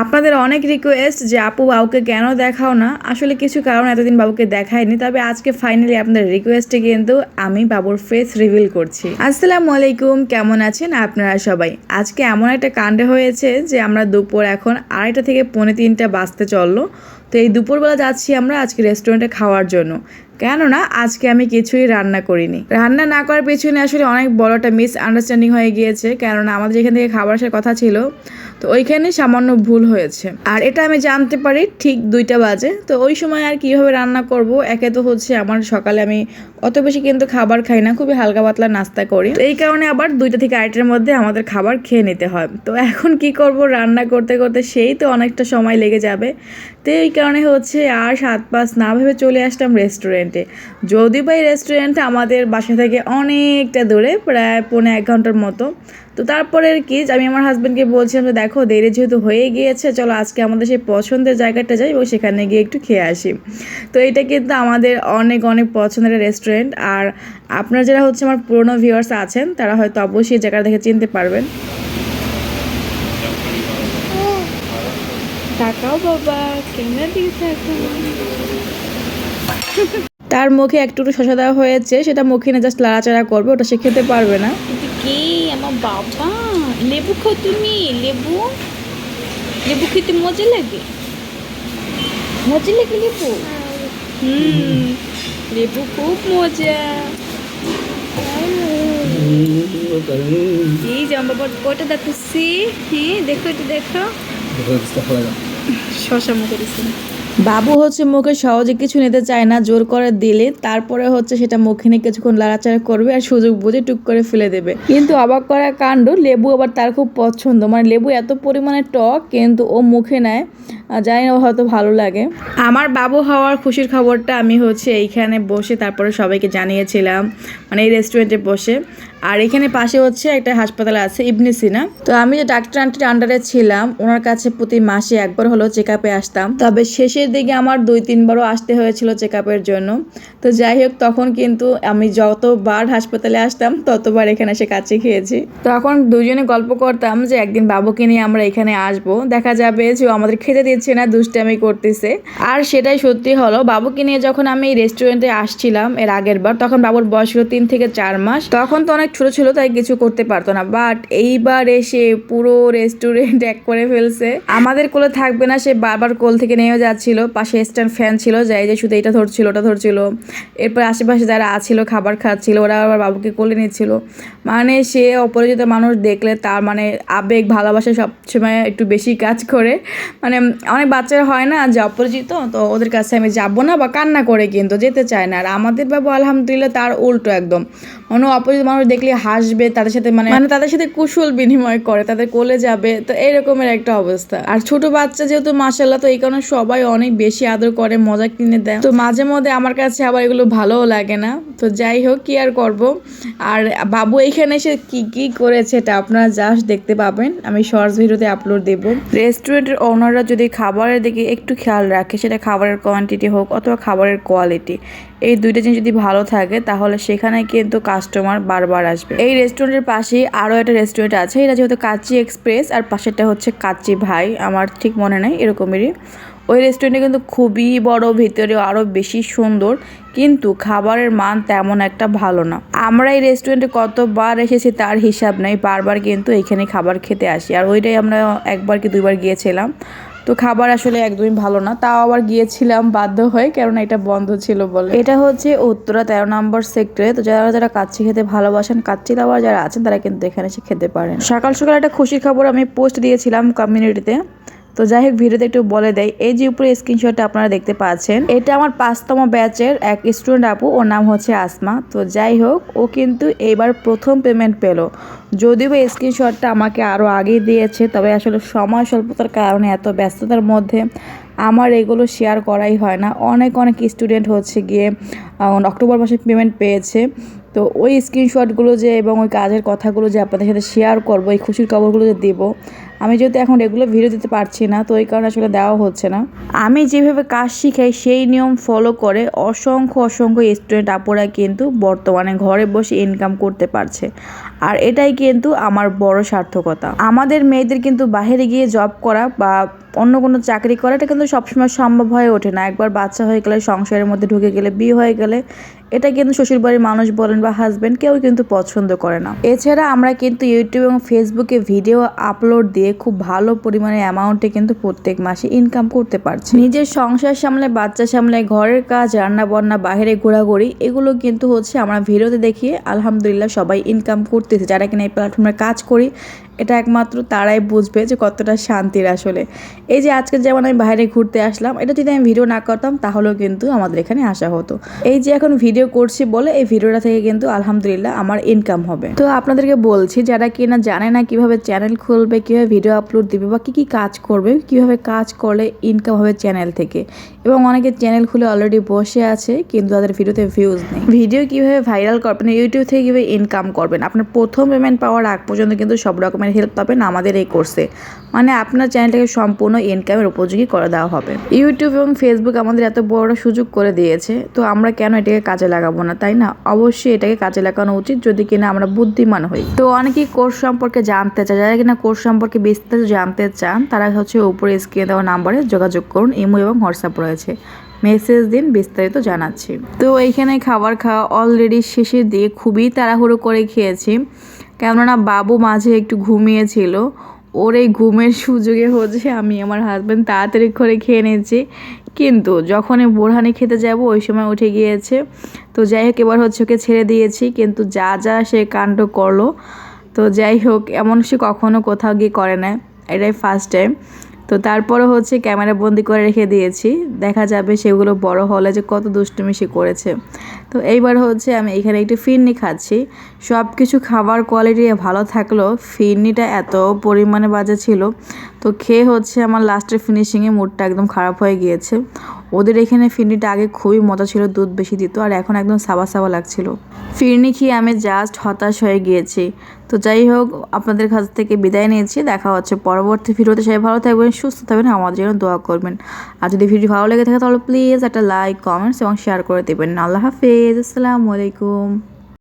আপনাদের অনেক রিকোয়েস্ট যে, আপু, বাবুকে কেন দেখাও না? আসলে কিছু কারণ এতদিন বাবুকে দেখায়নি, তবে আজকে ফাইনালি আপনাদের রিকোয়েস্টে কিন্তু আমি বাবুর ফেস রিভিল করছি। আসসালাম আলাইকুম, কেমন আছেন আপনারা সবাই? আজকে এমন একটা কাণ্ড হয়েছে যে, আমরা দুপুর এখন আড়াইটা থেকে পৌনে তিনটা বাজতে চলল। তো এই দুপুরবেলা যাচ্ছি আমরা আজকে রেস্টুরেন্টে খাওয়ার জন্য। কেননা আজকে আমি কিছুই রান্না করিনি। রান্না না করার পেছনে আসলে অনেক বড় একটা মিস আন্ডারস্ট্যান্ডিং হয়ে গিয়েছে, কেননা আমাদের যেখান থেকে খাবার আসার কথা ছিল, তো ওইখানে সামান্য ভুল হয়েছে। আর এটা আমি জানতে পারি ঠিক দুইটা বাজে, তো ওই সময় আর কীভাবে রান্না করব, একে তো হচ্ছে আমার সকালে আমি অত বেশি কিন্তু খাবার খাই না, খুবই হালকা পাতলা নাস্তা করি। এই কারণে আবার দুইটা থেকে আড়াইটার মধ্যে আমাদের খাবার খেয়ে নিতে হয়। তো এখন কি করব রান্না করতে করতে সেই তো অনেকটা সময় লেগে যাবে। তো এই কারণে হচ্ছে আর সাত পাঁচ না ভেবে চলে আসলাম রেস্টুরেন্টে যদি বা এই রেস্টুরেন্ট আমাদের বাসা থেকে অনেকটা দূরে, প্রায় পৌনে এক ঘণ্টার মতো। তো তারপরে কি, আমি আমার হাজব্যান্ডকে বলছিলাম যে, দেখো, দেরি যেহেতু হয়ে গিয়েছে, চলো আজকে আমাদের সেই পছন্দের জায়গাটা যাই এবং সেখানে গিয়ে একটু খেয়ে আসি। তো এটা কিন্তু আমাদের অনেক অনেক পছন্দের রেস্টুরেন্ট আর আপনারা যারা হচ্ছে আমার পুরনো ভিউয়ার্স আছেন, তারা হয়তো অবশ্যই জায়গাটা দেখে চিনতে পারবেন। তাকাও বাবা ক্যামেরা দিকে তার মুখে একটু শশা দেওয়া হয়েছে সেটা মুখে না জাস্ট লাড়াচাড়া করবে ওটা সে খেতে পারবে না। কে? আমার বাবা। লেবু খাও তুমি লেবু। লেবু খেতে মজা লাগে? মজা লাগে লেবু? হুম লেবু খুব মজা। এই আমার বাবা কটা দেখছি হ্যাঁ দেখো একটু দেখো। বাবু হচ্ছে মুখে সহজে কিছু নিতে চায় না, জোর করে দিলে, তারপরে হচ্ছে সেটা মুখে নিয়ে কিছুক্ষণ লাড়াচাড়া করবে আর সুযোগ বুঝে টুক করে ফেলে দেবে। কিন্তু অবাক করা কাণ্ড, লেবু আবার তার খুব পছন্দ। মানে লেবু এত পরিমাণে টক, কিন্তু ও মুখে নেয় জানি না, হয়তো ভালো লাগে। আমার বাবু হওয়ার খুশির খবরটা আমি হচ্ছে এইখানে বসে তারপরে সবাইকে জানিয়েছিলাম মানে এই রেস্টুরেন্টে বসে। আর এখানে পাশে হচ্ছে একটা হাসপাতাল আছে, ইবনে সিনা। তো আমি যে ডাক্তার আন্টির আন্ডারে ছিলাম, ওনার কাছে প্রতি মাসে একবার হলো চেক আপে আসতাম। তবে শেষের দিকে আমার দুই, তিনবারও আসতে হয়েছিল চেক আপের জন্য। তো যাই হোক, তখন কিন্তু আমি যতবার হাসপাতালে আসতাম, ততবার এখানে এসে কাছে খেয়েছি। তখন দুজনে গল্প করতাম যে একদিন বাবুকে নিয়ে আমরা এখানে আসব। দেখা যাবে যে আমাদের খেতে দিচ্ছে না, দুষ্টামি করতেছে। আর সেটাই সত্যি হলো, বাবুকে নিয়ে যখন আমি এই রেস্টুরেন্টে আসছিলাম এর আগের বার, তখন বাবুর বয়স ছিল তিন থেকে চার মাস। তখন তো অনেক ছোট ছিল, তাই কিছু করতে পারতো না। বাট এইবার এসে পুরো রেস্টুরেন্ট এক করে ফেলছে। আমাদের কোলে থাকবে না, সে বারবার কোল থেকে নেমে যাচ্ছিল। পাশে স্ট্যান্ড ফ্যান ছিল, যাই যে শুধু এটা ধরছিল, ওটা ধরছিল। এরপর আশেপাশে যারা আছিল, খাবার খাচ্ছিল, ওরা আবার বাবুকে কোলে নিচ্ছিল। মানে সে অপরিচিত মানুষ দেখলে তার মানে আবেগ, ভালোবাসা সবসময় একটু বেশি কাজ করে। মানে অনেক বাচ্চারা হয় না যে অপরিচিত, তো ওদের কাছে আমি যাব না বা কান্না করে কিন্তু যেতে চায় না। আর আমাদের বাবু আলহামদুলিল্লাহ তার উল্টো একদম। অন্য অপরিচিত মানুষ দেখলে হাসবে, তাদের সাথে মানে মানে তাদের সাথে কুশল বিনিময় করে, তাদের কোলে যাবে, তো এরকমের একটা অবস্থা। আর ছোট বাচ্চা যেহেতু মাসাল্লাহ তো এই কারণে সবাই অনেক বেশি আদর করে, মজা কিনে দেয়। তো মাঝে মধ্যে আমার কাছে আবার এগুলো ভালোও লাগে না। তো যাই হোক, কি আর করব? আর বাবু এখানে এসে কি কি করেছে এটা আপনারা জাস্ট দেখতে পাবেন। আমি শর্টস ভিডিওতে আপলোড দেব। রেস্টুরেন্টের ওনাররা যদি খাবারের দিকে একটু খেয়াল রাখে, সেটা খাবারের কোয়ান্টিটি হোক অথবা খাবারের কোয়ালিটি এই দুইটা জিনিস যদি ভালো থাকে, তাহলে সেখানে কিন্তু কাস্টমার বারবার আসবে। এই রেস্টুরেন্টের পাশেই আরও একটা রেস্টুরেন্ট আছে, এটা যেহেতু কাচ্চি এক্সপ্রেস আর পাশেরটা হচ্ছে কাচ্চি ভাই, আমার ঠিক মনে নেই এরকমেরই। ওই রেস্টুরেন্টে কিন্তু খুবই বড়, ভিতরে আরও বেশি সুন্দর, কিন্তু খাবারের মান তেমন একটা ভালো না। আমরা এই রেস্টুরেন্টে কতবার এসেছি তার হিসাব নেই, বারবার কিন্তু এইখানে খাবার খেতে আসি। আর ওইটাই আমরা একবার কি দুইবার গিয়েছিলাম। তো খাবার আসলে একদমই ভালো না। তাও আবার গিয়েছিলাম বাধ্য হয়ে কারণ এটা বন্ধ ছিল বলে। এটা হচ্ছে উত্তরা তেরো নম্বর সেক্টরে। তো যারা যারা কাচ্চি খেতে ভালোবাসেন, কাচ্চি লাভার যারা আছেন, তারা কিন্তু এখানে এসে খেতে পারেন। সকাল সকাল একটা খুশির খবর আমি পোস্ট দিয়েছিলাম কমিউনিটিতে তো যাই হোক ভিডিওতে একটু বলে দেয় এই যে উপরে স্ক্রিনশটটা আপনারা দেখতে পাচ্ছেন, এটা আমার পাঁচতম ব্যাচের এক স্টুডেন্ট আপু, ওর নাম হচ্ছে আসমা। তো যাই হোক ও কিন্তু এইবার প্রথম পেমেন্ট পেল। যদিও বা স্ক্রিনশটটা আমাকে আরও আগেই দিয়েছে, তবে আসলে সময় স্বল্পতার কারণে, এত ব্যস্ততার মধ্যে আমার এগুলো শেয়ার করাই হয় না। অনেক অনেক স্টুডেন্ট হচ্ছে গিয়ে অক্টোবর মাসে পেমেন্ট পেয়েছে। তো ওই স্ক্রিনশটগুলো যে এবং ওই কাজের কথাগুলো যে আপনাদের সাথে শেয়ার করব, এই খুশির খবরগুলো যে দেবো, আমি যেহেতু এখন রেগুলার ভিডিও দিতে পারছি না, তো এই কারণে আসলে দেওয়া হচ্ছে না। আমি যেভাবে কাজ শিখাই, সেই নিয়ম ফলো করে অসংখ্য অসংখ্য স্টুডেন্ট আপুরা কিন্তু বর্তমানে ঘরে বসে ইনকাম করতে পারছে। আর এটাই কিন্তু আমার বড় সার্থকতা। আমাদের মেয়েদের কিন্তু বাইরে গিয়ে জব করা বা অন্য কোনো চাকরি করাটা কিন্তু সবসময় সম্ভব হয়ে ওঠে না। একবার বাচ্চা হয়ে গেলে, সংসারের মধ্যে ঢুকে গেলে, বিয়ে হয়ে গেলে বলে এটা কিন্তু শ্বশুরবাড়ির মানুষ বলেন বা হাজব্যান্ড কেউ কিন্তু পছন্দ করে না। এছাড়া আমরা কিন্তু ইউটিউব এবং ফেসবুকে ভিডিও আপলোড দিয়ে খুব ভালো পরিমাণে অ্যামাউন্টে কিন্তু প্রত্যেক মাসে ইনকাম করতে পারছি। নিজের সংসার সামলে, বাচ্চা সামলে, ঘরের কাজ রান্না বান্না বাইরে ঘোরাঘুরি, এগুলো কিন্তু হচ্ছে আমরা ভিডিওতে দেখিয়ে আলহামদুলিল্লাহ সবাই ইনকাম করতেছে। যারা কিনা এই প্ল্যাটফর্মে কাজ করি, এটা একমাত্র তারাই বুঝবে যে কতটা শান্তির আসলে। এই যে আজকে যেমন আমি বাইরে ঘুরতে আসলাম, এটা যদি আমি ভিডিও না করতাম, তাহলেও কিন্তু আমাদের এখানে আসা হতো। এই যে এখন ভিডিও করছি বলে এই ভিডিওটা থেকে কিন্তু আলহামদুলিল্লাহ আমার ইনকাম হবে। তো আপনাদেরকে বলছি, যারা কিনা জানে না কীভাবে চ্যানেল খুলবে, কীভাবে ভিডিও আপলোড দিবে বা কী কী কাজ করবে, কীভাবে কাজ করলে ইনকাম হবে চ্যানেল থেকে। এবং অনেকে চ্যানেল খুলে অলরেডি বসে আছে, কিন্তু তাদের ভিডিওতে ভিউজ নেই। ভিডিও কীভাবে ভাইরাল করবেন ইউটিউব থেকে কীভাবে ইনকাম করবেন? আপনার প্রথম পেমেন্ট পাওয়ার আগ পর্যন্ত কিন্তু সব রকমের হেল্প পাবেন আমাদের এই কোর্সে মানে আপনার চ্যানেলটাকে সম্পূর্ণ ইনকামের উপযোগী করে দেওয়া হবে। ইউটিউব এবং ফেসবুক আমাদের এত বড় সুযোগ করে দিয়েছে, তো আমরা কেন এটাকে কাজে লাগাবো না, তাই না? অবশ্যই এটাকে কাজে লাগানো উচিত যদি কিনা আমরা বুদ্ধিমান হই। তো অনেকেই কোর্স সম্পর্কে জানতে চায়, যারা কিনা কোর্স সম্পর্কে বিস্তারিত জানতে চান, তারা হচ্ছে উপরে স্ক্রিনে দেওয়া নাম্বারে যোগাযোগ করুন, ইমো এবং হোয়াটসঅ্যাপ রয়েছে। মেসেজ দিন, বিস্তারিত জানাচ্ছি। তো এইখানে খাবার খাওয়া অলরেডি শেষের দিকে খুবই তাড়াহুড়ো করে খেয়েছি। কেননা বাবু মাঝে একটু ঘুমিয়েছিল। ওর এই ঘুমের সুযোগে হচ্ছে আমি আমার হাজব্যান্ড তাড়াতাড়ি করে খেয়ে নিয়েছি। কিন্তু যখনই বোরহানি খেতে যাব, ওই সময় উঠে গিয়েছে। তো যাই হোক, এবার হচ্ছে ওকে ছেড়ে দিয়েছি, কিন্তু যা যা সে কাণ্ড করল, তো যাই হোক, এমন সে কখনো কোথাও গিয়ে করে না এটাই ফার্স্ট টাইম তো তারপরে হচ্ছে ক্যামেরা বন্দি করে রেখে দিয়েছি। দেখা যাবে সেগুলো বড় হলে যে কত দুষ্টুমি সে করেছে। তো এইবার হচ্ছে আমি এখানে একটি ফিরনি খাচ্ছি। সব কিছু খাবার কোয়ালিটি ভালো থাকল। ফিরনিটা এত পরিমাণে বাজে ছিল। তো খেয়ে হচ্ছে আমার লাস্টের ফিনিশিংয়ে মুডটা একদম খারাপ হয়ে গিয়েছে। ওদের এখানে ফিরনিটা আগে খুবই মজা ছিল, দুধ বেশি দিত আর এখন একদম সাবা সাবা লাগছিল। ফিরনি খেয়ে আমি জাস্ট হতাশ হয়ে গিয়েছি। তো যাই হোক, আপনাদের কাছ থেকে বিদায় নিয়েছি, দেখা হচ্ছে পরবর্তী ভিডিওতে। সবাই ভালো থাকবেন, সুস্থ থাকবেন, আমার জন্য দোয়া করবেন। আর যদি ভিডিও ভালো লেগে থাকে তাহলে প্লিজ একটা লাইক কমেন্টস এবং শেয়ার করে দেবেন। আল্লাহ হাফেজ, আসসালামু আলাইকুম।